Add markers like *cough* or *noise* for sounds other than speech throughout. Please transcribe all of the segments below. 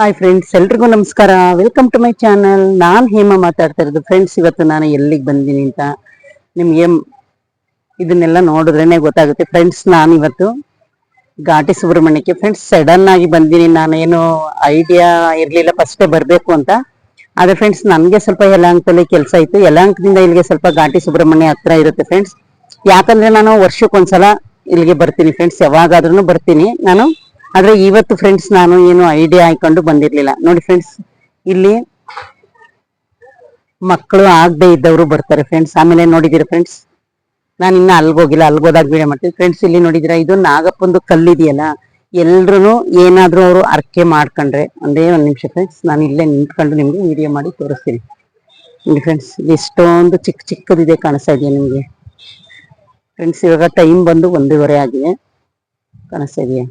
Hi friends ಎಲ್ರಿಗೂ ನಮಸ್ಕಾರ. Welcome to my channel ನಾನು ಹೇಮ ಮಾತಾಡ್ತಾ ಇರೋದು. ಫ್ರೆಂಡ್ಸ್ ಇವತ್ತು ನಾನು ಎಲ್ಲಿಗೆ ಬಂದೀನಿ ಅಂತ ನಿಮಗೆ ಇದನ್ನೆಲ್ಲ ನೋಡಿದ್ರೇ ಗೊತ್ತಾಗುತ್ತೆ. ಫ್ರೆಂಡ್ಸ್ ನಾನು ಇವತ್ತು ಘಾಟಿ ಸುಬ್ರಹ್ಮಣ್ಯಕ್ಕೆ ಫ್ರೆಂಡ್ಸ್ ಸಡನ್ ಆಗಿ ಬಂದೀನಿ. ನಾನೇನು ಐಡಿಯಾ ಇರಲಿಲ್ಲ ಫಸ್ಟೇ ಬರಬೇಕು ಅಂತ. ಆದರೆ ಫ್ರೆಂಡ್ಸ್ ನನಗೆ ಸ್ವಲ್ಪ ಯಲಾಂಕದಲ್ಲಿ ಕೆಲಸ ಇತ್ತು. ಯಲಹಂಕದಿಂದ ಇಲ್ಲಿಗೆ ಸ್ವಲ್ಪ ಘಾಟಿ ಸುಬ್ರಹ್ಮಣ್ಯ ಹತ್ರ ಇರುತ್ತೆ ಫ್ರೆಂಡ್ಸ್ ಯಾಕಂದರೆ ನಾನು ವರ್ಷಕ್ಕೊಂದ್ಸಲ ಇಲ್ಲಿಗೆ ಬರ್ತೀನಿ ಫ್ರೆಂಡ್ಸ್ ಯಾವಾಗಾದ್ರೂ ಬರ್ತೀನಿ. ನಾನು ಆದ್ರೆ ಇವತ್ತು ಫ್ರೆಂಡ್ಸ್ ನಾನು ಏನು ಐಡಿಯಾ ಹಾಕೊಂಡು ಬಂದಿರ್ಲಿಲ್ಲ. ನೋಡಿ ಫ್ರೆಂಡ್ಸ್ ಇಲ್ಲಿ ಮಕ್ಕಳು ಆಗದೆ ಇದ್ದವರು ಬರ್ತಾರೆ ಫ್ರೆಂಡ್ಸ್ ಆಮೇಲೆ ನೋಡಿದಿರ ಫ್ರೆಂಡ್ಸ್ ನಾನು ಇನ್ನ ಅಲ್ಗೋಗಿಲ್ಲ ಅಲ್ಗೋದಾಗ ವೀಡಿಯೋ ಮಾಡ್ತೀನಿ. ಫ್ರೆಂಡ್ಸ್ ಇಲ್ಲಿ ನೋಡಿದಿರ, ಇದು ನಾಗಪ್ಪಂದು ಕಲ್ಲಿದೆಯಲ್ಲ ಎಲ್ರು ಏನಾದರೂ ಅವರು ಅರ್ಕೆ ಮಾಡ್ಕೊಂಡ್ರೆ, ಒಂದೇ ಒಂದು ನಿಮಿಷ ಫ್ರೆಂಡ್ಸ್ ನಾನು ಇಲ್ಲೇ ನಿಂತ್ಕೊಂಡು ನಿಮಗೆ ವಿಡಿಯೋ ಮಾಡಿ ತೋರಿಸ್ತೀನಿ. ನೋಡಿ ಫ್ರೆಂಡ್ಸ್ ಎಷ್ಟೊಂದು ಚಿಕ್ಕ ಚಿಕ್ಕದಿದೆ ಕಾಣಿಸ್ತಾ ಇದೆಯಾ ನಿಮಗೆ? ಫ್ರೆಂಡ್ಸ್ ಇವಾಗ ಟೈಮ್ ಬಂದು ಒಂದೂವರೆ ಆಗಿದೆ. ಕಾಣಿಸ್ತಾ ಇದೆಯಾ?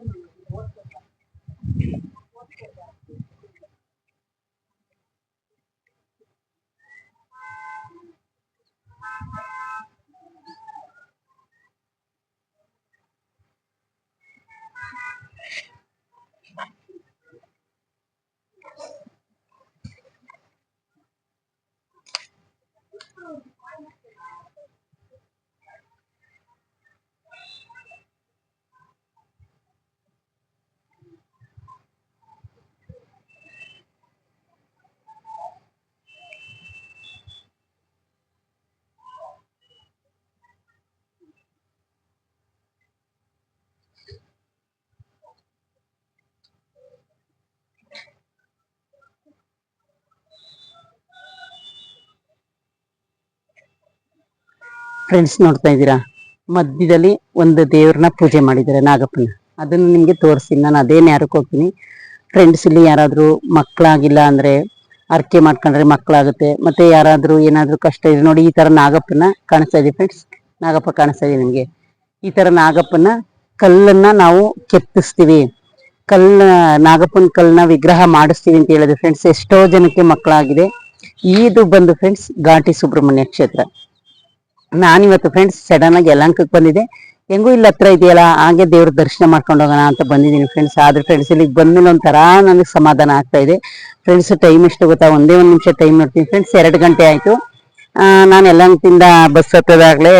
forma. ಫ್ರೆಂಡ್ಸ್ ನೋಡ್ತಾ ಇದ್ದೀರಾ? ಮಧ್ಯದಲ್ಲಿ ಒಂದು ದೇವ್ರನ್ನ ಪೂಜೆ ಮಾಡಿದ್ದಾರೆ ನಾಗಪ್ಪನ. ಅದನ್ನು ನಿಮಗೆ ತೋರಿಸ್ತೀನಿ. ನಾನು ಅದೇ ಯಾರಕ್ಕೆ ಹೋಗ್ತೀನಿ. ಫ್ರೆಂಡ್ಸ್ ಇಲ್ಲಿ ಯಾರಾದ್ರೂ ಮಕ್ಕಳಾಗಿಲ್ಲ ಅಂದ್ರೆ ಅರ್ಕೆ ಮಾಡ್ಕೊಂಡ್ರೆ ಮಕ್ಕಳಾಗುತ್ತೆ. ಮತ್ತೆ ಯಾರಾದರೂ ಏನಾದರೂ ಕಷ್ಟ ಇದೆ ನೋಡಿ ಈ ತರ ನಾಗಪ್ಪನ ಕಾಣಿಸ್ತಾ ಇದೆ ಫ್ರೆಂಡ್ಸ್ ನಾಗಪ್ಪ ಕಾಣಿಸ್ತಾ ಇದೆ ನಿಮಗೆ. ಈ ತರ ನಾಗಪ್ಪನ ಕಲ್ಲನ್ನ ನಾವು ಕೆತ್ತಿಸ್ತೀವಿ. ಕಲ್ಲ ನಾಗಪ್ಪನ ಕಲ್ಲನ್ನ ವಿಗ್ರಹ ಮಾಡಿಸ್ತೀವಿ ಅಂತ ಹೇಳಿದ್ರೆ ಫ್ರೆಂಡ್ಸ್ ಎಷ್ಟೋ ಜನಕ್ಕೆ ಮಕ್ಕಳಾಗಿದೆ. ಇದು ಬಂದು ಫ್ರೆಂಡ್ಸ್ ಘಾಟಿ ಸುಬ್ರಹ್ಮಣ್ಯ ಕ್ಷೇತ್ರ. ನಾನಿವತ್ತು ಫ್ರೆಂಡ್ಸ್ ಸಡನ್ ಆಗಿ ಯಲಹಂಕಕ್ಕೆ ಬಂದಿದೆ ಹೆಂಗೂ ಇಲ್ಲಿ ಹತ್ರ ಇದೆಯಲ್ಲ, ಹಾಗೆ ದೇವ್ರ ದರ್ಶನ ಮಾಡ್ಕೊಂಡು ಹೋಗೋಣ ಅಂತ ಬಂದಿದ್ದೀನಿ ಫ್ರೆಂಡ್ಸ್ ಆದ್ರೆ ಫ್ರೆಂಡ್ಸ್ ಇಲ್ಲಿಗೆ ಬಂದ್ಮೇಲೆ ಒಂಥರ ನನಗೆ ಸಮಾಧಾನ ಆಗ್ತಾ ಇದೆ ಫ್ರೆಂಡ್ಸ್ ಟೈಮ್ ಎಷ್ಟು ಗೊತ್ತಾ? ಒಂದೇ ಒಂದು ನಿಮಿಷ ಟೈಮ್ ನೋಡ್ತೀನಿ. ಫ್ರೆಂಡ್ಸ್ ಎರಡು ಗಂಟೆ ಆಯ್ತು. ನಾನು ಯಲಹಂಕದಿಂದ ಬಸ್ ಹತ್ತೋದಾಗಲೇ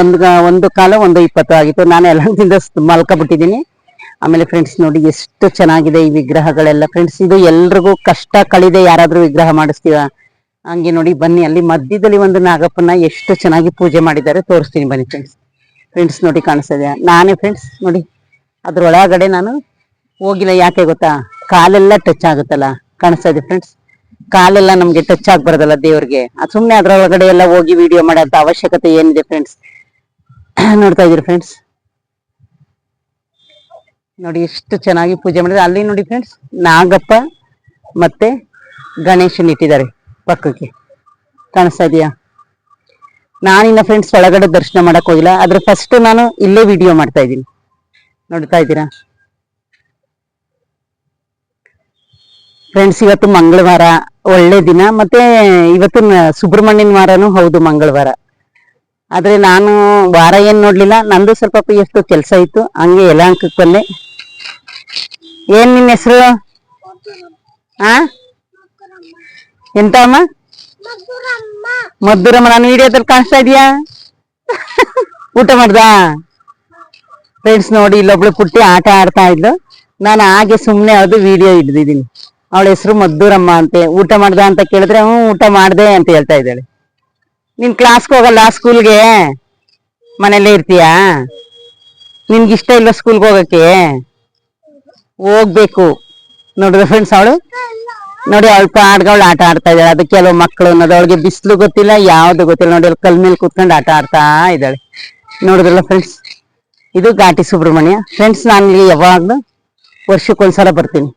ಒಂದು ಒಂದು ಕಾಲ ಒಂದು ಇಪ್ಪತ್ತು ಆಗಿತ್ತು. ನಾನು ಯಲಹಂಕದಿಂದ ಮಲ್ಕೊಬಿಟ್ಟಿದ್ದೀನಿ. ಆಮೇಲೆ ಫ್ರೆಂಡ್ಸ್ ನೋಡಿ ಎಷ್ಟು ಚೆನ್ನಾಗಿದೆ ಈ ವಿಗ್ರಹಗಳೆಲ್ಲ. ಫ್ರೆಂಡ್ಸ್ ಇದು ಎಲ್ರಿಗೂ ಕಷ್ಟ ಕಳಿದೆ ಯಾರಾದರೂ ವಿಗ್ರಹ ಮಾಡಿಸ್ತೀವ ಹಂಗೆ ನೋಡಿ ಬನ್ನಿ, ಅಲ್ಲಿ ಮಧ್ಯದಲ್ಲಿ ಒಂದು ನಾಗಪ್ಪನ ಎಷ್ಟು ಚೆನ್ನಾಗಿ ಪೂಜೆ ಮಾಡಿದ್ದಾರೆ. ತೋರಿಸ್ತೀನಿ ಬನ್ನಿ ಫ್ರೆಂಡ್ಸ್ ಫ್ರೆಂಡ್ಸ್ ನೋಡಿ ಕಾಣಿಸ್ತದೆ. ನಾನೇ ಫ್ರೆಂಡ್ಸ್ ನೋಡಿ. ಅದ್ರೊಳಗಡೆ ನಾನು ಹೋಗಿಲ್ಲ, ಯಾಕೆ ಗೊತ್ತಾ? ಕಾಲೆಲ್ಲ ಟಚ್ ಆಗುತ್ತಲ್ಲ ಕಾಣಿಸ್ತಾ ಇದೆ ಫ್ರೆಂಡ್ಸ್ ಕಾಲೆಲ್ಲ ನಮ್ಗೆ ಟಚ್ ಆಗ್ಬಾರ್ದಲ್ಲ ದೇವ್ರಿಗೆ. ಅದು ಸುಮ್ನೆ ಅದ್ರೊಳಗಡೆ ಎಲ್ಲ ಹೋಗಿ ವಿಡಿಯೋ ಮಾಡೋಂಥ ಅವಶ್ಯಕತೆ ಏನಿದೆ ಫ್ರೆಂಡ್ಸ್ *clears throat* ನೋಡ್ತಾ ಇದೀರಿ ಫ್ರೆಂಡ್ಸ್ ನೋಡಿ ಎಷ್ಟು ಚೆನ್ನಾಗಿ ಪೂಜೆ ಮಾಡಿದ್ರೆ ಅಲ್ಲಿ ನೋಡಿ ಫ್ರೆಂಡ್ಸ್ ನಾಗಪ್ಪ ಮತ್ತೆ ಗಣೇಶನ್ ಇಟ್ಟಿದ್ದಾರೆ. ಪಕ್ಕಕ್ಕೆ. ಕಾಣಿಸ್ತಾ ಇದೆಯಾ? ನಾನಿನ್ನ ಫ್ರೆಂಡ್ಸ್ ಒಳಗಡೆ ದರ್ಶನ ಮಾಡಕ್ ಹೋಗಿಲ್ಲ, ಆದ್ರೆ ಫಸ್ಟ್ ನಾನು ಇಲ್ಲೇ ವಿಡಿಯೋ ಮಾಡ್ತಾ ಇದ್ದೀನಿ. ನೋಡ್ತಾ ಇದ್ದೀರಾ? ಫ್ರೆಂಡ್ಸ್ ಇವತ್ತು ಮಂಗಳವಾರ, ಒಳ್ಳೆ ದಿನ. ಮತ್ತೆ ಇವತ್ತು ಸುಬ್ರಹ್ಮಣ್ಯನ ವಾರನೂ ಹೌದು, ಮಂಗಳವಾರ. ಆದ್ರೆ ನಾನು ವಾರ ಏನ್ ನೋಡ್ಲಿಲ್ಲ, ನಂದು ಸ್ವಲ್ಪ ಎಷ್ಟು ಕೆಲಸ ಇತ್ತು, ಹಂಗೆ ಯಲಹಂಕಕ್ಕೆ ಬಂದೆ. ಏನ್ ನಿನ್ನ ಹೆಸರು? ಆ? ಎಂತ ಅಮ್ಮ ಮದ್ದೂರಮ್ಮ ನಾನು ವಿಡಿಯೋದಲ್ಲಿ ಕಾಣಿಸ್ತಾ ಇದೀಯಾ ಊಟ ಮಾಡ್ದ? ಫ್ರೆಂಡ್ಸ್ ನೋಡಿ ಇಲ್ಲೊಬ್ಳು ಪುಟ್ಟಿ ಆಟ ಆಡ್ತಾ ಇದ್ಲು. ನಾನು ಹಾಗೆ ಸುಮ್ನೆ ಅದು ವಿಡಿಯೋ ಹಿಡ್ದಿದ್ದೀನಿ. ಅವಳ ಹೆಸರು ಮದ್ದೂರಮ್ಮ ಅಂತೆ. ಊಟ ಮಾಡ್ದ ಅಂತ ಕೇಳಿದ್ರೆ ಹ್ಞೂ ಊಟ ಮಾಡ್ದೆ ಅಂತ ಹೇಳ್ತಾ ಇದ್ದಾಳೆ. ನಿನ್ ಕ್ಲಾಸ್ಗೆ ಹೋಗಲ್ಲ ಸ್ಕೂಲ್ಗೆ ಮನೇಲೇ ಇರ್ತೀಯಾ? ನಿನ್ಗೆ ಇಷ್ಟ ಇಲ್ಲ ಸ್ಕೂಲ್ಗೆ ಹೋಗಕ್ಕೆ? ಹೋಗ್ಬೇಕು. ನೋಡಿದ್ರೆ ಫ್ರೆಂಡ್ಸ್ ಅವಳು? ನೋಡಿ ಅಲ್ಪ ಪಾಡ್ಗಳು ಆಟ ಆಡ್ತಾ ಇದ್ದಾಳೆ. ಅದು ಕೆಲವು ಮಕ್ಕಳು ಅನ್ನೋದು. ಅವಳಿಗೆ ಬಿಸಿಲು ಗೊತ್ತಿಲ್ಲ, ಯಾವ್ದು ಗೊತ್ತಿಲ್ಲ. ನೋಡಿ ಅಲ್ಲಿ ಕಲ್ ಮೇಲೆ ಕೂತ್ಕೊಂಡು ಆಟ ಆಡ್ತಾ ಇದ್ದಾಳೆ. ನೋಡಿದ್ರಲ್ಲ ಫ್ರೆಂಡ್ಸ್ ಇದು ಘಾಟಿ ಸುಬ್ರಹ್ಮಣ್ಯ. ಫ್ರೆಂಡ್ಸ್ ನಾನು ಇಲ್ಲಿ ಯಾವಾಗಲೂ ವರ್ಷಕ್ಕೊಂದ್ಸಲ ಬರ್ತೀನಿ.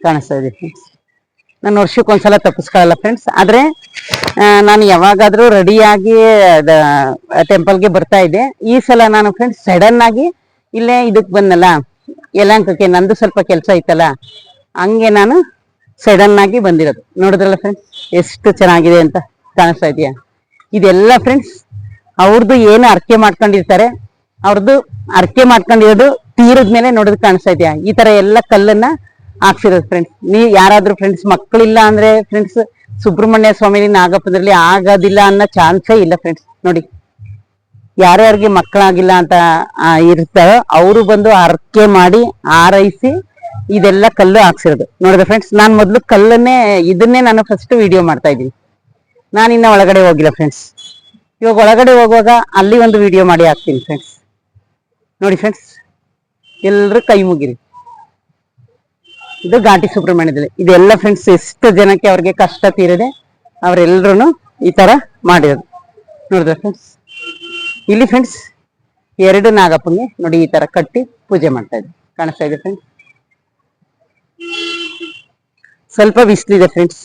ಕಾಣಿಸ್ತಾ ಇದೆ ಫ್ರೆಂಡ್ಸ್ ನಾನು ವರ್ಷಕ್ಕೊಂದ್ಸಲ ತಪ್ಪಿಸ್ಕೊಳ್ಳಲ್ಲ ಫ್ರೆಂಡ್ಸ್ ಆದ್ರೆ ನಾನು ಯಾವಾಗಾದ್ರೂ ರೆಡಿಯಾಗಿ ಟೆಂಪಲ್ಗೆ ಬರ್ತಾ ಇದ್ದೆ. ಈ ಸಲ ನಾನು ಫ್ರೆಂಡ್ಸ್ ಸಡನ್ ಆಗಿ ಇಲ್ಲೇ ಇದಕ್ಕೆ ಬಂದಲ್ಲ ಯಲಾಂಕಕ್ಕೆ ನಂದು ಸ್ವಲ್ಪ ಕೆಲಸ ಐತಲ್ಲ ಹಂಗೆ ನಾನು ಸಡನ್ ಆಗಿ ಬಂದಿರೋದು. ನೋಡಿದ್ರಲ್ಲ ಫ್ರೆಂಡ್ಸ್ ಎಷ್ಟು ಚೆನ್ನಾಗಿದೆ ಅಂತ ಕಾಣಿಸ್ತಾ ಇದೆಯಾ? ಇದೆಲ್ಲ ಫ್ರೆಂಡ್ಸ್ ಅವ್ರದ್ದು ಏನು ಅರ್ಕೆ ಮಾಡ್ಕೊಂಡಿರ್ತಾರೆ ಅವ್ರದ್ದು ಅರ್ಕೆ ಮಾಡ್ಕೊಂಡಿರೋದು ತೀರದ ಮೇಲೆ ನೋಡೋದು ಕಾಣಿಸ್ತಾ ಇದೆಯಾ? ಈ ತರ ಎಲ್ಲ ಕಲ್ಲನ್ನ ಹಾಕ್ಸಿರೋದು ಫ್ರೆಂಡ್ಸ್ ನೀ ಯಾರಾದ್ರೂ ಫ್ರೆಂಡ್ಸ್ ಮಕ್ಕಳಿಲ್ಲ ಅಂದ್ರೆ ಫ್ರೆಂಡ್ಸ್ ಸುಬ್ರಹ್ಮಣ್ಯ ಸ್ವಾಮಿ ನಾಗಪ್ಪದಲ್ಲಿ ಆಗೋದಿಲ್ಲ ಅನ್ನೋ ಚಾನ್ಸೇ ಇಲ್ಲ ಫ್ರೆಂಡ್ಸ್ ನೋಡಿ, ಯಾರ್ಯಾರಿಗೆ ಮಕ್ಕಳಾಗಿಲ್ಲ ಅಂತ ಇರ್ತಾರೋ ಅವರು ಬಂದು ಅರ್ಕೆ ಮಾಡಿ ಆರೈಸಿ ಇದೆಲ್ಲ ಕಲ್ಲು ಹಾಕ್ಸಿರೋದು. ನೋಡಿದ್ರೆ ಫ್ರೆಂಡ್ಸ್ ನಾನ್ ಮೊದ್ಲು ಕಲ್ಲನ್ನೇ, ಇದನ್ನೇ ನಾನು ಫಸ್ಟ್ ವಿಡಿಯೋ ಮಾಡ್ತಾ ಇದ್ದೀನಿ. ನಾನಿನ್ನ ಒಳಗಡೆ ಹೋಗಿಲ್ಲ ಫ್ರೆಂಡ್ಸ್ ಇವಾಗ ಒಳಗಡೆ ಹೋಗುವಾಗ ಅಲ್ಲಿ ಒಂದು ವಿಡಿಯೋ ಮಾಡಿ ಹಾಕ್ತೀನಿ ಫ್ರೆಂಡ್ಸ್ ನೋಡಿ ಫ್ರೆಂಡ್ಸ್ ಎಲ್ಲರೂ ಕೈ ಮುಗಿರಿ. ಇದು ಘಾಟಿ ಸುಬ್ರಹ್ಮಣ್ಯದಲ್ಲಿ. ಇದೆಲ್ಲ ಫ್ರೆಂಡ್ಸ್ ಎಷ್ಟು ಜನಕ್ಕೆ ಅವ್ರಿಗೆ ಕಷ್ಟ ತೀರದೆ ಅವರೆಲ್ಲರೂ ಈ ತರ ಮಾಡಿರೋದು. ನೋಡಿದ್ರೆ ಫ್ರೆಂಡ್ಸ್ ಇಲ್ಲಿ ಫ್ರೆಂಡ್ಸ್ ಎರಡು ನಾಗಪ್ಪಂಗೆ ನೋಡಿ ಈ ತರ ಕಟ್ಟಿ ಪೂಜೆ ಮಾಡ್ತಾ ಇದ್ವಿ ಕಾಣಿಸ್ತಾ ಇದೆ ಫ್ರೆಂಡ್ಸ್ ಸ್ವಲ್ಪ ಬಿಸಿಲಿದೆ ಫ್ರೆಂಡ್ಸ್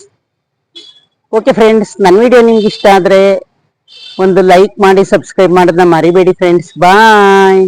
ಓಕೆ ಫ್ರೆಂಡ್ಸ್ ನನ್ನ ವಿಡಿಯೋ ನಿಮ್ಗೆ ಇಷ್ಟ ಆದರೆ ಒಂದು ಲೈಕ್ ಮಾಡಿ ಸಬ್ಸ್ಕ್ರೈಬ್ ಮಾಡೋದನ್ನ ಮರಿಬೇಡಿ ಫ್ರೆಂಡ್ಸ್ ಬಾಯ್